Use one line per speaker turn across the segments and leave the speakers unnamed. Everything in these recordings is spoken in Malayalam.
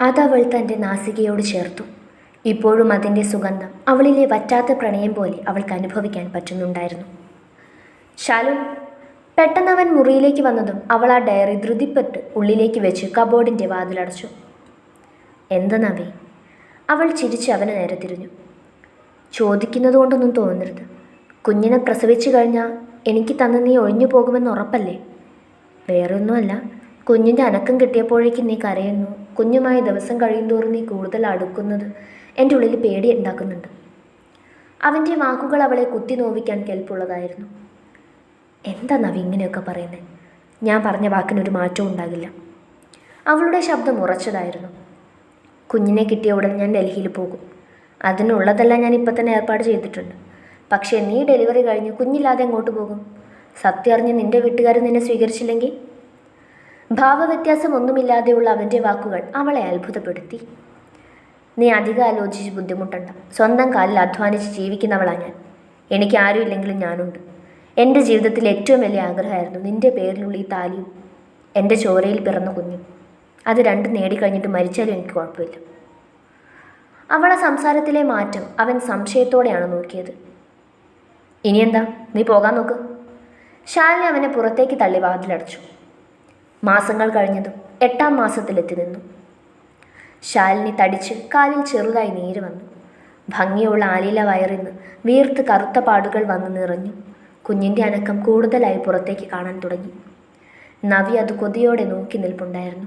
അതവൾ തന്റെ നാസികയോട് ചേർത്തു. ഇപ്പോഴും അതിന്റെ സുഗന്ധം അവളിലെ വറ്റാത്ത പ്രണയം പോലെ അവൾക്ക് അനുഭവിക്കാൻ പറ്റുന്നുണ്ടായിരുന്നു. ശാലു പെട്ടെന്ന് അവൻ മുറിയിലേക്ക് വന്നതും അവൾ ആ ഡയറി ധൃതിപ്പെട്ട് ഉള്ളിലേക്ക് വെച്ച് കബോർഡിന്റെ വാതിലടച്ചു. എന്തെന്നവേ? നവി അവൾ ചിരിച്ച് അവനെ നേരെ തിരിഞ്ഞു. ചോദിക്കുന്നതുകൊണ്ടൊന്നും തോന്നരുത്. കുഞ്ഞിനെ പ്രസവിച്ചു കഴിഞ്ഞാൽ എനിക്ക് തന്ന് നീ ഒഴിഞ്ഞു പോകുമെന്ന് ഉറപ്പല്ലേ? വേറെ ഒന്നുമല്ല കുഞ്ഞിന്റെ അനക്കം കിട്ടിയപ്പോഴേക്കും നീ കരയുന്നു. കുഞ്ഞുമായി ദിവസം കഴിയുന്തോറും നീ കൂടുതൽ അടുക്കുന്നത് എന്റെ ഉള്ളിൽ പേടി ഉണ്ടാക്കുന്നുണ്ട്. അവന്റെ വാക്കുകൾ അവളെ കുത്തി നോവിക്കാൻ കെൽപ്പുള്ളതായിരുന്നു. എന്താ നവി ഇങ്ങനെയൊക്കെ പറയുന്നത് ഞാൻ പറഞ്ഞ വാക്കിനൊരു മാറ്റവും ഉണ്ടാകില്ല. അവളുടെ ശബ്ദം ഉറച്ചതായിരുന്നു. കുഞ്ഞിനെ കിട്ടിയ ഉടൻ ഞാൻ ഡൽഹിയിൽ പോകും. അതിനുള്ളതെല്ലാം ഞാൻ ഇപ്പം തന്നെ ഏർപ്പാട് ചെയ്തിട്ടുണ്ട്. പക്ഷേ നീ ഡെലിവറി കഴിഞ്ഞ് കുഞ്ഞില്ലാതെ എങ്ങോട്ട് പോകും? സത്യം അറിഞ്ഞ് നിന്റെ വീട്ടുകാർ നിന്നെ സ്വീകരിച്ചില്ലെങ്കിൽ ഭാവവ്യത്യാസം ഒന്നുമില്ലാതെയുള്ള അവന്റെ വാക്കുകൾ അവളെ അത്ഭുതപ്പെടുത്തി. നീ അധികം ആലോചിച്ച് ബുദ്ധിമുട്ടണ്ട. സ്വന്തം കാലിൽ അധ്വാനിച്ച് ജീവിക്കുന്നവളാണ് ഞാൻ. എനിക്ക് ആരും ഇല്ലെങ്കിലും ഞാനുണ്ട്. എന്റെ ജീവിതത്തിലെ ഏറ്റവും വലിയ ആഗ്രഹമായിരുന്നു നിന്റെ പേരിലുള്ള ഈ താലിയും എന്റെ ചോരയിൽ പിറന്ന കുഞ്ഞും. അത് രണ്ടും നേടിക്കഴിഞ്ഞിട്ട് മരിച്ചാലും എനിക്ക് കുഴപ്പമില്ല അവളെ സംസാരത്തിലെ മാറ്റം അവൻ സംശയത്തോടെയാണ് നോക്കിയത്. ഇനിയെന്താ? നീ പോകാൻ നോക്ക് ശാലിനി അവനെ പുറത്തേക്ക് തള്ളി വാതിലടച്ചു. മാസങ്ങൾ കഴിഞ്ഞതും എട്ടാം മാസത്തിലെത്തി നിന്നു. ശാലിനി തടിച്ച് കാലിൽ ചെറുതായി നീര് വന്നു. ഭംഗിയുള്ള ആലീല വയറിന്ന് വീർത്ത് കറുത്ത പാടുകൾ വന്നു നിറഞ്ഞു. കുഞ്ഞിന്റെ അനക്കം കൂടുതലായി പുറത്തേക്ക് കാണാൻ തുടങ്ങി. നവി അത് കൊതിയോടെ നോക്കി നിൽപ്പുണ്ടായിരുന്നു.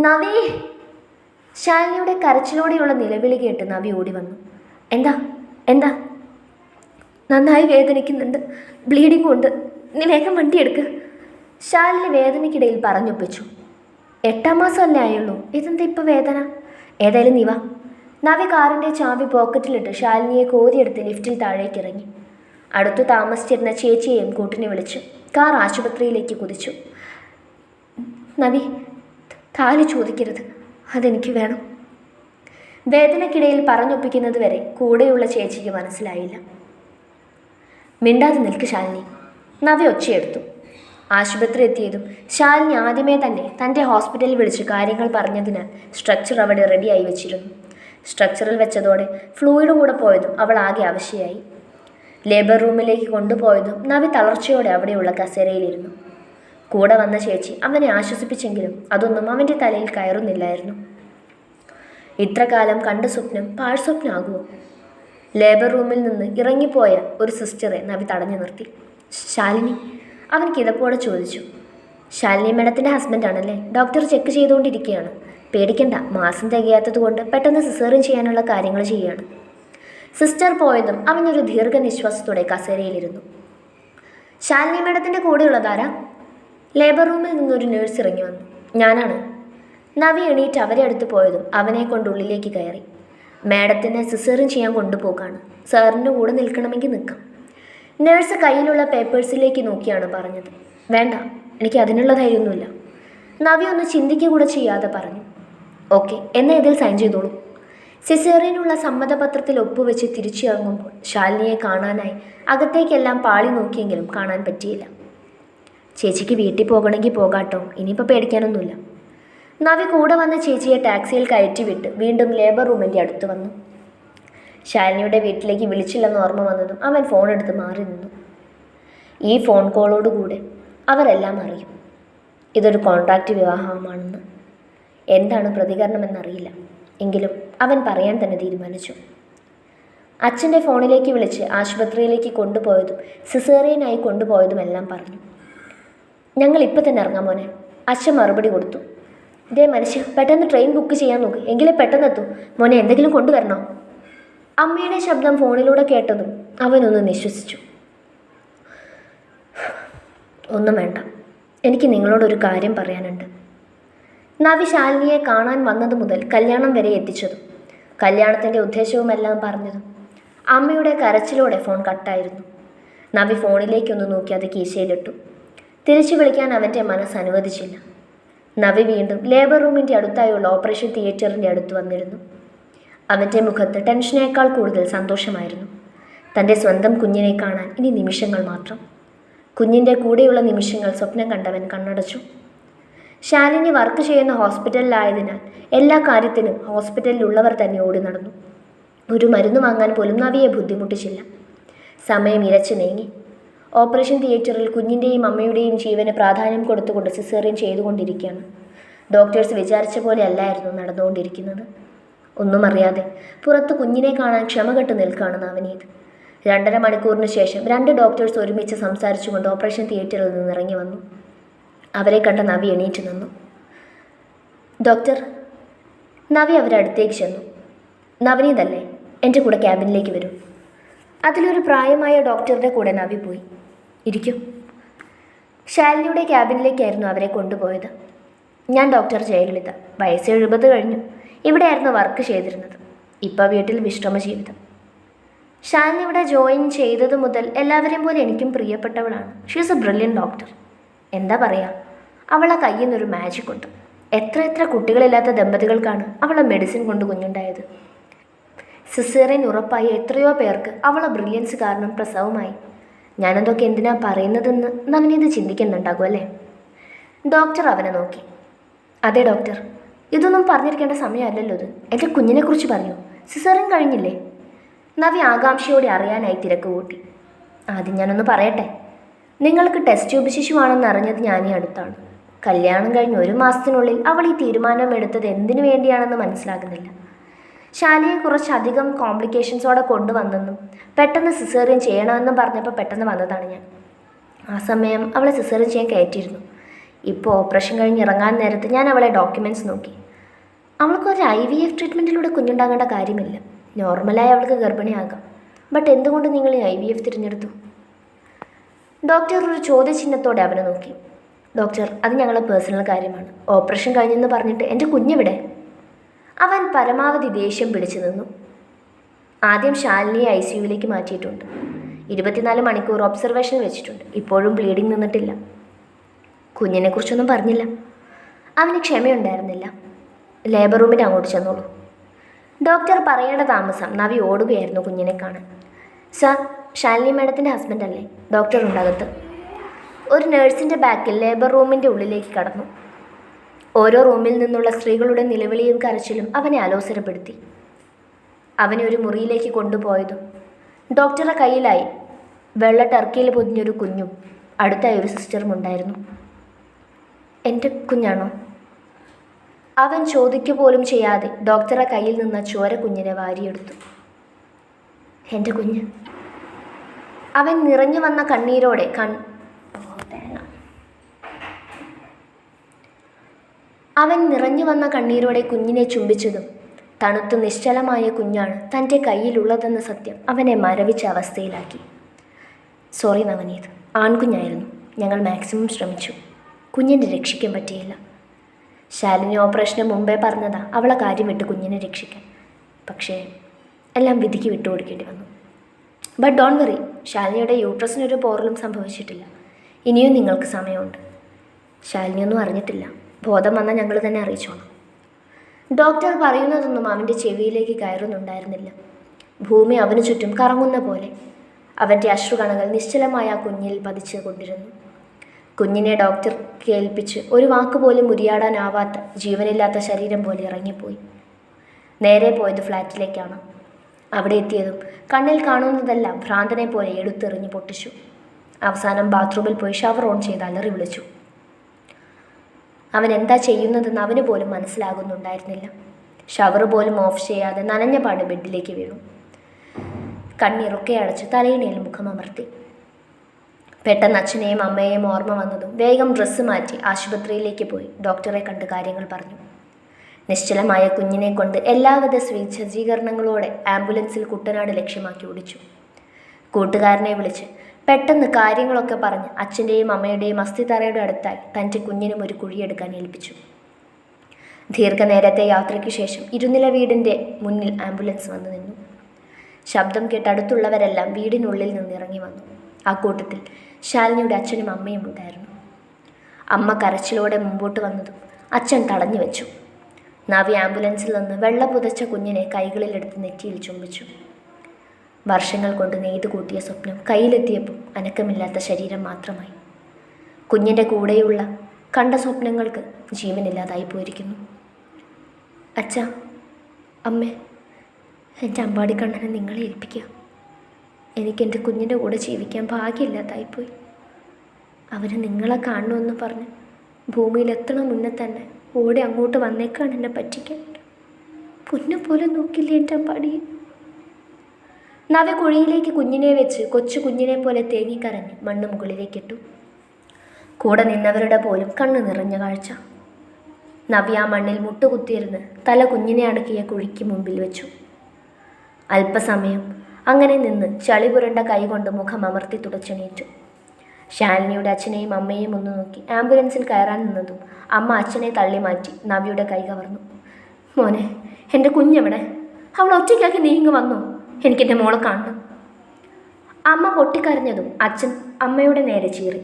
നവി! ശാലിനിയുടെ കരച്ചിലോടെയുള്ള നിലവിളി കേട്ട് നവി ഓടി വന്നു. എന്താ? എന്താ? നന്നായി വേദനിക്കുന്നുണ്ട്. ബ്ലീഡിംഗ് ഉണ്ട്. നീ വേഗം വണ്ടി എടുക്ക് ശാലിനി വേദനയ്ക്കിടയിൽ പറഞ്ഞൊപ്പിച്ചു. എട്ടാം മാസമല്ലേ ആയുള്ളൂ? ഇതെന്താ ഇപ്പോൾ വേദന? ഏതായാലും നീ വാ. നവി കാറിന്റെ ചാവി പോക്കറ്റിലിട്ട് ശാലിനിയെ കോരിയെടുത്ത് ലിഫ്റ്റിൽ താഴേക്ക് ഇറങ്ങി അടുത്തു താമസിച്ചിരുന്ന ചേച്ചിയെയും കൂട്ടിനെ വിളിച്ചു. കാർ ആശുപത്രിയിലേക്ക് കുതിച്ചു. നവി താലി ചോദിക്കരുത്. അതെനിക്ക് വേണം. വേദനക്കിടയിൽ പറഞ്ഞൊപ്പിക്കുന്നത് വരെ കൂടെയുള്ള ചേച്ചിക്ക് മനസ്സിലായില്ല. മിണ്ടാതെ നിൽക്ക് ശാലിനി. നവി ഒച്ചയെടുത്തു. ആശുപത്രി എത്തിയതും ശാലിനി ആദ്യമേ തന്നെ തന്റെ ഹോസ്പിറ്റലിൽ വിളിച്ച് കാര്യങ്ങൾ പറഞ്ഞതിനാൽ സ്ട്രക്ചർ അവിടെ റെഡിയായി വെച്ചിരുന്നു. സ്ട്രക്ചറിൽ വെച്ചതോടെ ഫ്ലൂയിഡ് കൂടെ പോയതും അവൾ ആകെ ആവശ്യമായി ലേബർ റൂമിലേക്ക് കൊണ്ടുപോയതും നവി തളർച്ചയോടെ അവിടെയുള്ള കസേരയിലിരുന്നു. കൂടെ വന്ന ചേച്ചി അവനെ ആശ്വസിപ്പിച്ചെങ്കിലും അതൊന്നും അവന്റെ തലയിൽ കയറുന്നില്ലായിരുന്നു. ഇത്ര കാലം കണ്ട സ്വപ്നം പാഴ്സ്വപ്നാകുമോ ലേബർ റൂമിൽ നിന്ന് ഇറങ്ങിപ്പോയ ഒരു സിസ്റ്ററെ നവി തടഞ്ഞു നിർത്തി. ശാലിനി അവൻ കിതപ്പോടെ ചോദിച്ചു. ശാലിനി മേഡത്തിന്റെ ഹസ്ബൻഡാണല്ലേ ഡോക്ടർ ചെക്ക് ചെയ്തുകൊണ്ടിരിക്കുകയാണ്. പേടിക്കണ്ട മാസം തികയാത്തത് കൊണ്ട് പെട്ടെന്ന് സിസേറിയൻ ചെയ്യാനുള്ള കാര്യങ്ങൾ ചെയ്യുകയാണ്. സിസ്റ്റർ പോയതും അവനൊരു ദീർഘനിശ്വാസത്തോടെ കസേരയിലിരുന്നു. ശാലിനി മേഡത്തിന്റെ കൂടെയുള്ളതാരാ ലേബർ റൂമിൽ നിന്നൊരു നേഴ്സ് ഇറങ്ങി വന്നു. ഞാനാണ്. നവി എണീറ്റ് അവരെ അടുത്ത് പോയതും അവനെ കൊണ്ട് ഉള്ളിലേക്ക് കയറി. മാഡത്തിനെ സിസേറിൻ ചെയ്യാൻ കൊണ്ടുപോകാണ്. സാറിന്റെ കൂടെ നിൽക്കണമെങ്കിൽ നിൽക്കാം. നേഴ്സ് കയ്യിലുള്ള പേപ്പേഴ്സിലേക്ക് നോക്കിയാണ് പറഞ്ഞത്. വേണ്ട എനിക്ക് അതിനുള്ള ധൈര്യമൊന്നുമില്ല. നവി ഒന്ന് ചിന്തിക്കുക കൂടെ ചെയ്യാതെ പറഞ്ഞു. ഓക്കെ എന്നാൽ ഇതിൽ സൈൻ ചെയ്തോളൂ. സിസേറിയനുള്ള സമ്മതപത്രത്തിൽ ഒപ്പുവെച്ച് തിരിച്ചിറങ്ങുമ്പോൾ ശാലിനിയെ കാണാനായി അകത്തേക്കെല്ലാം പാളി നോക്കിയെങ്കിലും കാണാൻ പറ്റിയില്ല. ചേച്ചിക്ക് വീട്ടിൽ പോകണമെങ്കിൽ പോകാട്ടോ ഇനിയിപ്പോൾ പേടിക്കാനൊന്നുമില്ല. നവി കൂടെ വന്ന ചേച്ചിയെ ടാക്സിയിൽ കയറ്റി വിട്ട് വീണ്ടും ലേബർ റൂമിന്റെ അടുത്ത് വന്നു. ശാലിനിയുടെ വീട്ടിലേക്ക് വിളിച്ചില്ലെന്ന് ഓർമ്മ വന്നതും അവൻ ഫോൺ എടുത്ത് മാറി നിന്നു. ഈ ഫോൺ കോളോടുകൂടെ അവരെല്ലാം അറിയും. ഇതൊരു കോൺട്രാക്റ്റ് വിവാഹമാണെന്ന്. എന്താണ് പ്രതികരണമെന്നറിയില്ല. എങ്കിലും അവൻ പറയാൻ തന്നെ തീരുമാനിച്ചു. അച്ഛന്റെ ഫോണിലേക്ക് വിളിച്ച് ആശുപത്രിയിലേക്ക് കൊണ്ടുപോയതും സിസേറിയനായി കൊണ്ടുപോയതുമെല്ലാം പറഞ്ഞു. ഞങ്ങൾ ഇപ്പം തന്നെ ഇറങ്ങാം മോനെ. അച്ഛൻ മറുപടി കൊടുത്തു. ഇതേ മനുഷ്യ പെട്ടെന്ന് ട്രെയിൻ ബുക്ക് ചെയ്യാൻ നോക്ക്. എങ്കിലേ പെട്ടെന്ന് എത്തും മോനെ എന്തെങ്കിലും കൊണ്ടുവരണോ? അമ്മയുടെ ശബ്ദം ഫോണിലൂടെ കേട്ടതും അവനൊന്ന് നിശ്വസിച്ചു. ഒന്നും വേണ്ട. എനിക്ക് നിങ്ങളോടൊരു കാര്യം പറയാനുണ്ട്. നവി ശാലിനിയെ കാണാൻ വന്നത് മുതൽ കല്യാണം വരെ എത്തിച്ചതും കല്യാണത്തിന്റെ ഉദ്ദേശവുമെല്ലാം പറഞ്ഞതും അമ്മയുടെ കരച്ചിലോടെ ഫോൺ കട്ടായിരുന്നു. നവി ഫോണിലേക്കൊന്ന് നോക്കി അത് കീശയിലിട്ടു. തിരിച്ചു വിളിക്കാൻ അവന്റെ മനസ്സ് അനുവദിച്ചില്ല. നവി വീണ്ടും ലേബർ റൂമിന്റെ അടുത്തായുള്ള ഓപ്പറേഷൻ തിയേറ്ററിന്റെ അടുത്ത് വന്നിരുന്നു. അവന്റെ മുഖത്ത് ടെൻഷനേക്കാൾ കൂടുതൽ സന്തോഷമായിരുന്നു. തന്റെ സ്വന്തം കുഞ്ഞിനെ കാണാൻ ഇനി നിമിഷങ്ങൾ മാത്രം. കുഞ്ഞിന്റെ കൂടെയുള്ള നിമിഷങ്ങൾ സ്വപ്നം കണ്ടവൻ കണ്ണടച്ചു. ശാലിനി വർക്ക് ചെയ്യുന്ന ഹോസ്പിറ്റലിലായതിനാൽ എല്ലാ കാര്യത്തിനും ഹോസ്പിറ്റലിലുള്ളവർ തന്നെ ഓടി നടന്നു. ഒരു മരുന്ന് വാങ്ങാൻ പോലും നവിയെ ബുദ്ധിമുട്ടിച്ചില്ല. സമയം ഇരച്ചു നീങ്ങി. ഓപ്പറേഷൻ തിയേറ്ററിൽ കുഞ്ഞിന്റെയും അമ്മയുടെയും ജീവന് പ്രാധാന്യം കൊടുത്തുകൊണ്ട് സിസേറിയൻ ചെയ്തുകൊണ്ടിരിക്കുകയാണ്. ഡോക്ടേഴ്സ് വിചാരിച്ച പോലെ അല്ലായിരുന്നു നടന്നുകൊണ്ടിരിക്കുന്നത്. ഒന്നും അറിയാതെ പുറത്ത് കുഞ്ഞിനെ കാണാൻ ക്ഷമ കെട്ട് നിൽക്കുകയാണ് നവനീത്. രണ്ടര മണിക്കൂറിന് ശേഷം രണ്ട് ഡോക്ടേഴ്സ് ഒരുമിച്ച് സംസാരിച്ചുകൊണ്ട് ഓപ്പറേഷൻ തിയേറ്ററിൽ നിന്ന് ഇറങ്ങി വന്നു. അവരെ കണ്ട നവി എണീറ്റ് നിന്നു. ഡോക്ടർ നവി അവരെ അടുത്തേക്ക് ചെന്നു. നവനീതല്ലേ എന്റെ കൂടെ ക്യാബിനിലേക്ക് വരൂ. അതിലൊരു പ്രായമായ ഡോക്ടറുടെ കൂടെ നവി പോയി. ഇരിക്കും. ശാലിനിയുടെ ക്യാബിനിലേക്കായിരുന്നു അവരെ കൊണ്ടുപോയത്. ഞാൻ ഡോക്ടർ ജയലളിത. വയസ്സ് എഴുപത് കഴിഞ്ഞു. ഇവിടെയായിരുന്നു വർക്ക് ചെയ്തിരുന്നത്. ഇപ്പോൾ വീട്ടിൽ വിശ്രമ ജീവിതം ഷാലിനി ഇവിടെ ജോയിൻ ചെയ്തത് മുതൽ എല്ലാവരെയും പോലെ എനിക്കും പ്രിയപ്പെട്ടവളാണ്. She she's a brilliant doctor എന്താ പറയുക അവളെ കയ്യിൽ നിന്നൊരു മാജിക് ഉണ്ട്. എത്ര എത്ര കുട്ടികളില്ലാത്ത ദമ്പതികൾക്കാണ് അവളെ മെഡിസിൻ കൊണ്ട് കുഞ്ഞുണ്ടായത്. സിസേറിൻ ഉറപ്പായി എത്രയോ പേർക്ക് അവളെ ബ്രില്യൻസ് കാരണം പ്രസവമായി. ഞാനതൊക്കെ എന്തിനാ പറയുന്നതെന്ന് നവനീത് ചിന്തിക്കുന്നുണ്ടാകും അല്ലേ? ഡോക്ടർ അവനെ നോക്കി. അതെ ഡോക്ടർ ഇതൊന്നും പറഞ്ഞിരിക്കേണ്ട സമയമല്ലല്ലോ ഇത്. എന്റെ കുഞ്ഞിനെക്കുറിച്ച് പറയൂ സിസേറിയൻ കഴിഞ്ഞില്ലേ? നവി ആകാംക്ഷയോടെ അറിയാനായി തിരക്ക് കൂട്ടി. ആദ്യം ഞാനൊന്ന് പറയട്ടെ. നിങ്ങൾക്ക് ടെസ്റ്റ് ട്യൂബ് ശിശുവാണെന്ന് അറിഞ്ഞത് ഞാനീ അടുത്താണ്. കല്യാണം കഴിഞ്ഞ് ഒരു മാസത്തിനുള്ളിൽ അവൾ ഈ തീരുമാനം എടുത്തത് എന്തിനു വേണ്ടിയാണെന്ന് മനസ്സിലാകുന്നില്ല. ശാലിയെ കുറച്ചധികം കോംപ്ലിക്കേഷൻസോടെ കൊണ്ടുവന്നെന്നും പെട്ടെന്ന് സിസേറിയൻ ചെയ്യണമെന്നും പറഞ്ഞപ്പോൾ പെട്ടെന്ന് വന്നതാണ് ഞാൻ. ആ സമയം അവളെ സിസേറിയൻ ചെയ്യാൻ കയറ്റിയിരുന്നു. ഇപ്പോൾ ഓപ്പറേഷൻ കഴിഞ്ഞ് ഇറങ്ങാൻ നേരത്ത് ഞാൻ അവളെ ഡോക്യുമെന്റ്സ് നോക്കി. അവൾക്ക് ഒരു ഐ വി എഫ് ട്രീറ്റ്മെന്റിലൂടെ കുഞ്ഞുണ്ടാകേണ്ട കാര്യമില്ല. നോർമലായി അവൾക്ക് ഗർഭിണിയാകാം. ബട്ട് എന്തുകൊണ്ട് നിങ്ങൾ ഈ ഐ വി എഫ് തിരഞ്ഞെടുത്തു? ഡോക്ടർ ഒരു ചോദ്യചിഹ്നത്തോടെ അവനെ നോക്കി. ഡോക്ടർ അത് ഞങ്ങളെ പേഴ്സണൽ കാര്യമാണ്. ഓപ്പറേഷൻ കഴിഞ്ഞെന്ന് പറഞ്ഞിട്ട് എന്റെ കുഞ്ഞിവിടെ? അവൻ പരമാവധി ദേഷ്യം പിടിച്ചു നിന്നു. ആദ്യം ശാലിനിയെ ഐ സി യുവിലേക്ക് മാറ്റിയിട്ടുണ്ട്. ഇരുപത്തിനാല് മണിക്കൂർ ഒബ്സർവേഷൻ വെച്ചിട്ടുണ്ട്. ഇപ്പോഴും ബ്ലീഡിങ് നിന്നിട്ടില്ല. കുഞ്ഞിനെക്കുറിച്ചൊന്നും പറഞ്ഞില്ല. അവന് ക്ഷമയുണ്ടായിരുന്നില്ല. ലേബർ റൂമിന് അങ്ങോട്ട് ചെന്നോളൂ. ഡോക്ടർ പറയേണ്ട താമസം നവി ഓടുകയായിരുന്നു കുഞ്ഞിനെ കാണാൻ. സാർ ശാലിനി മാഡത്തിന്റെ ഹസ്ബൻഡ് അല്ലേ? ഡോക്ടർ ഉണ്ടകത്ത്. ഒരു നേഴ്സിന്റെ ബാക്കിൽ ലേബർ റൂമിന്റെ ഉള്ളിലേക്ക് കടന്നു. ഓരോ റൂമിൽ നിന്നുള്ള സ്ത്രീകളുടെ നിലവിളിയും കരച്ചിലും അവനെ അലോസരപ്പെടുത്തി. അവനെ ഒരു മുറിയിലേക്ക് കൊണ്ടുപോയതും ഡോക്ടറുടെ കയ്യിലായി. വെള്ള ടർക്കിയിൽ പൊതിഞ്ഞൊരു കുഞ്ഞും അടുത്തായി ഒരു സിസ്റ്ററും ഉണ്ടായിരുന്നു. എന്റെ കുഞ്ഞാണോ? അവൻ ചോദിക്കുപോലും ചെയ്യാതെ ഡോക്ടറെ കയ്യിൽ നിന്ന് ചോര കുഞ്ഞിനെ വാരിയെടുത്തു. എന്റെ കുഞ്ഞ്. അവൻ നിറഞ്ഞു വന്ന കണ്ണീരോടെ കൺ അവൻ നിറഞ്ഞു വന്ന കണ്ണീരോടെ കുഞ്ഞിനെ ചുംബിച്ചതും തണുത്തു നിശ്ചലമായ കുഞ്ഞാണ് തന്റെ കയ്യിലുള്ളതെന്ന സത്യം അവനെ മരവിച്ച അവസ്ഥയിലാക്കി. സോറി നവനീത് ആൺകുഞ്ഞായിരുന്നു. ഞങ്ങൾ മാക്സിമം ശ്രമിച്ചു. കുഞ്ഞിനെ രക്ഷിക്കാൻ പറ്റിയില്ല. ശാലിനി ഓപ്പറേഷന് മുമ്പേ പറഞ്ഞതാ അവളെ കാര്യം വിട്ട് കുഞ്ഞിനെ രക്ഷിക്കാൻ. പക്ഷേ എല്ലാം വിധിക്ക് വിട്ടുകൊടുക്കേണ്ടി വന്നു. ബട്ട് ഡോൺ വറി ശാലിനിയുടെ യൂട്രസിനൊരു പോറലും സംഭവിച്ചിട്ടില്ല. ഇനിയും നിങ്ങൾക്ക് സമയമുണ്ട്. ശാലിനിയൊന്നും അറിഞ്ഞിട്ടില്ല. ബോധം വന്നാൽ ഞങ്ങൾ തന്നെ അറിയിച്ചോണം. ഡോക്ടർ പറയുന്നതൊന്നും അവന്റെ ചെവിയിലേക്ക് കയറുന്നുണ്ടായിരുന്നില്ല. ഭൂമി അവന് ചുറ്റും കറങ്ങുന്ന പോലെ അവന്റെ അശ്രുകണകൾ നിശ്ചലമായ ആ കുഞ്ഞിൽ പതിച്ചു കൊണ്ടിരുന്നു കുഞ്ഞിനെ ഡോക്ടർ കേൾപ്പിച്ച് ഒരു വാക്കുപോലും ഉരിയാടാനാവാത്ത ജീവനില്ലാത്ത ശരീരം പോലെ ഇറങ്ങിപ്പോയി. നേരെ പോയത് ഫ്ലാറ്റിലേക്കാണ്. അവിടെ എത്തിയതും കണ്ണിൽ കാണുന്നതെല്ലാം ഭ്രാന്തനെ പോലെ എടുത്തെറിഞ്ഞ് പൊട്ടിച്ചു. അവസാനം ബാത്റൂമിൽ പോയി ഷവർ ഓൺ ചെയ്ത് അലറി വിളിച്ചു. അവൻ എന്താ ചെയ്യുന്നതെന്ന് അവന് പോലും മനസ്സിലാകുന്നുണ്ടായിരുന്നില്ല. ഷവർ പോലും ഓഫ് ചെയ്യാതെ നനഞ്ഞ പാട് ബെഡിലേക്ക് വീണു. കണ്ണിറുക്കെ അടച്ച് തലയിണയിൽ മുഖമമർത്തി. പെട്ടെന്ന് അച്ഛനെയും അമ്മയെയും ഓർമ്മ വന്നതും വേഗം ഡ്രസ്സ് മാറ്റി ആശുപത്രിയിലേക്ക് പോയി. ഡോക്ടറെ കണ്ട് കാര്യങ്ങൾ പറഞ്ഞു. നിശ്ചലമായ കുഞ്ഞിനെ കൊണ്ട് എല്ലാവിധ സജ്ജീകരണങ്ങളോടെ ആംബുലൻസിൽ കുട്ടനാട് ലക്ഷ്യമാക്കി ഓടിച്ചു. കൂട്ടുകാരനെ വിളിച്ച് പെട്ടെന്ന് കാര്യങ്ങളൊക്കെ പറഞ്ഞ് അച്ഛന്റെയും അമ്മയുടെയും അസ്ഥിതറയുടെ അടുത്തായി തന്റെ കുഞ്ഞിനും ഒരു കുഴിയെടുക്കാൻ ഏൽപ്പിച്ചു. ദീർഘനേരത്തെ യാത്രയ്ക്ക് ശേഷം ഇരുനില വീടിന്റെ മുന്നിൽ ആംബുലൻസ് വന്നു നിന്നു. ശബ്ദം കേട്ട് അടുത്തുള്ളവരെല്ലാം വീടിനുള്ളിൽ നിന്ന് ഇറങ്ങി വന്നു. ആ കൂട്ടത്തിൽ ശാലിനിയുടെ അച്ഛനും അമ്മയും ഉണ്ടായിരുന്നു. അമ്മ കരച്ചിലോടെ മുമ്പോട്ട് വന്നതും അച്ഛൻ തടഞ്ഞു വെച്ചു. നവി ആംബുലൻസിൽ നിന്ന് വെള്ളം പുതച്ച കുഞ്ഞിനെ കൈകളിലെടുത്ത് നെറ്റിയിൽ ചുംബിച്ചു. വർഷങ്ങൾ കൊണ്ട് നെയ്തു കൂട്ടിയ സ്വപ്നം കയ്യിലെത്തിയപ്പോൾ അനക്കമില്ലാത്ത ശരീരം മാത്രമായി. കുഞ്ഞിന്റെ കൂടെയുള്ള കണ്ട സ്വപ്നങ്ങൾക്ക് ജീവനില്ലാതായി പോയിരിക്കുന്നു. അച്ഛ അമ്മേ എന്റെ അമ്പാടിക്കണ്ണനെ നിങ്ങളെ ഏൽപ്പിക്കുക. എനിക്ക് എന്റെ കുഞ്ഞിന്റെ കൂടെ ജീവിക്കാൻ ഭാഗ്യമില്ലാതായിപ്പോയി. അവർ നിങ്ങളെ കാണണമെന്ന് പറഞ്ഞ് ഭൂമിയിൽ എത്തണ മുന്നേ തന്നെ ഓടി അങ്ങോട്ട് വന്നേക്കാണ് എന്നെ പറ്റിക്കാൻ. പൊന്നു പോലെ നോക്കില്ലേ എന്റെ പടി നവ കുഴിയിലേക്ക് കുഞ്ഞിനെ വെച്ച് കൊച്ചു കുഞ്ഞിനെ പോലെ തേങ്ങിക്കരഞ്ഞ് മണ്ണ് മുകളിലേക്കിട്ടു കൂടെ നിന്നവരുടെ പോലും കണ്ണു നിറഞ്ഞ കാഴ്ച. നവ്യ ആ മണ്ണിൽ മുട്ടുകുത്തിയിരുന്ന് തല കുഞ്ഞിനെ അടക്കിയ കുഴിക്ക് മുമ്പിൽ വെച്ചു. അല്പസമയം അങ്ങനെ നിന്ന് ചളി പുരണ്ട കൈകൊണ്ട് മുഖം അമർത്തി തുടച്ചെണീറ്റു. ശാലിനിയുടെ അച്ഛനെയും അമ്മയെയും ഒന്ന് നോക്കി ആംബുലൻസിൽ കയറാൻ നിന്നതും അമ്മ അച്ഛനെ തള്ളി മാറ്റി നവിയുടെ കൈ കവർന്നു. മോനെ എന്റെ കുഞ്ഞെവിടെ? അവൾ ഒറ്റയ്ക്കാക്കി നീങ്ങി വന്നു? എനിക്കെന്റെ മോളെ കാണണം. അമ്മ പൊട്ടിക്കരഞ്ഞതും അച്ഛൻ അമ്മയുടെ നേരെ ചീറി.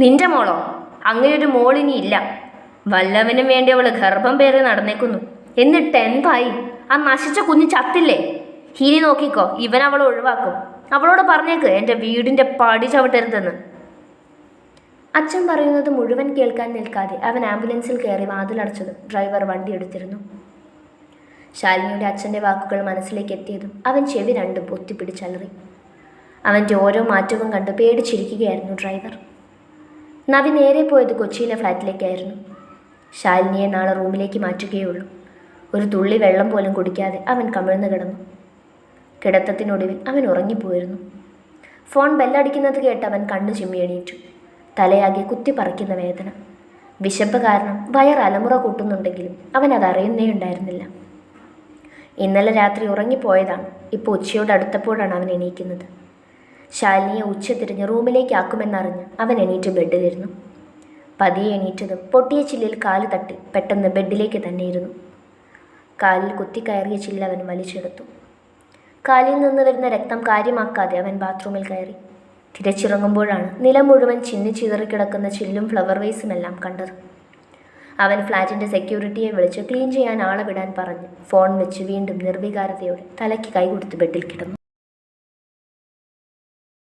നിന്റെ മോളോ? അങ്ങനെയൊരു മോളിനി ഇല്ല. വല്ലവനും വേണ്ടി അവൾ ഗർഭം പേറി നടന്നേക്കുന്നു. എന്നിട്ട് എന്തായി? ആ നശിച്ച കുഞ്ഞ് ചത്തില്ലേ? ഇനി നോക്കിക്കോ ഇവൻ അവളെ ഒഴിവാക്കും. അവളോട് പറഞ്ഞേക്ക് എന്റെ വീടിന്റെ പടി ചവിട്ടരുതെന്ന്. അച്ഛൻ പറയുന്നത് മുഴുവൻ കേൾക്കാൻ നിൽക്കാതെ അവൻ ആംബുലൻസിൽ കയറി വാതിലടച്ചതും ഡ്രൈവർ വണ്ടി എടുത്തിരുന്നു. ശാലിനിയുടെ അച്ഛന്റെ വാക്കുകൾ മനസ്സിലേക്ക് എത്തിയതും അവൻ ചെവി രണ്ടും പൊത്തിപ്പിടിച്ചലറി. അവന്റെ ഓരോ മാറ്റവും കണ്ട് പേടിച്ചിരിക്കുകയായിരുന്നു ഡ്രൈവർ. നവി നേരെ പോയത് കൊച്ചിയിലെ ഫ്ലാറ്റിലേക്കായിരുന്നു. ശാലിനിയെ നാളെ റൂമിലേക്ക് മാറ്റുകയുള്ളൂ. ഒരു തുള്ളി വെള്ളം പോലും കുടിക്കാതെ അവൻ കമിഴ്ന്നു കിടന്നു. കിടത്തത്തിനൊടുവിൽ അവൻ ഉറങ്ങിപ്പോയിരുന്നു. ഫോൺ ബെല്ലടിക്കുന്നത് കേട്ട് അവൻ കണ്ണു ചിമ്മിയണീറ്റു തലയാകെ കുത്തിപ്പറിക്കുന്ന വേദന. വിശപ്പ് കാരണം വയർ അലമുറ കൂട്ടുന്നുണ്ടെങ്കിലും അവൻ അതറിയുന്നേ ഉണ്ടായിരുന്നില്ല. ഇന്നലെ രാത്രി ഉറങ്ങിപ്പോയതാണ്. ഇപ്പോൾ ഉച്ചയോട് അടുത്തപ്പോഴാണ് അവൻ എണീക്കുന്നത്. ശാലിനിയെ ഉച്ച തിരിഞ്ഞ് റൂമിലേക്ക് ആക്കുമെന്നറിഞ്ഞ് അവൻ എണീറ്റ് ബെഡിലിരുന്നു. പതിയെ എണീറ്റതും പൊട്ടിയ ചില്ലിൽ കാൽ തട്ടി പെട്ടെന്ന് ബെഡിലേക്ക് തന്നെ ഇരുന്നു. കാലിൽ കുത്തിക്കയറിയ ചില്ല അവൻ വലിച്ചെടുത്തു. കാലിൽ നിന്ന് വരുന്ന രക്തം കാര്യമാക്കാതെ അവൻ ബാത്റൂമിൽ കയറി. തിരച്ചിറങ്ങുമ്പോഴാണ് നിലം മുഴുവൻ ചിന്നി ചിതറിക്കിടക്കുന്ന ചില്ലും ഫ്ലവർ വേസുമെല്ലാം കണ്ടത്. അവൻ ഫ്ലാറ്റിന്റെ സെക്യൂരിറ്റിയെ വിളിച്ച് ക്ലീൻ ചെയ്യാൻ ആളെ വിടാൻ പറഞ്ഞ്. ഫോൺ വെച്ച് വീണ്ടും നിർവികാരതയോടെ തലയ്ക്ക് കൈ കൊടുത്ത് ബെഡിൽ കിടന്നു.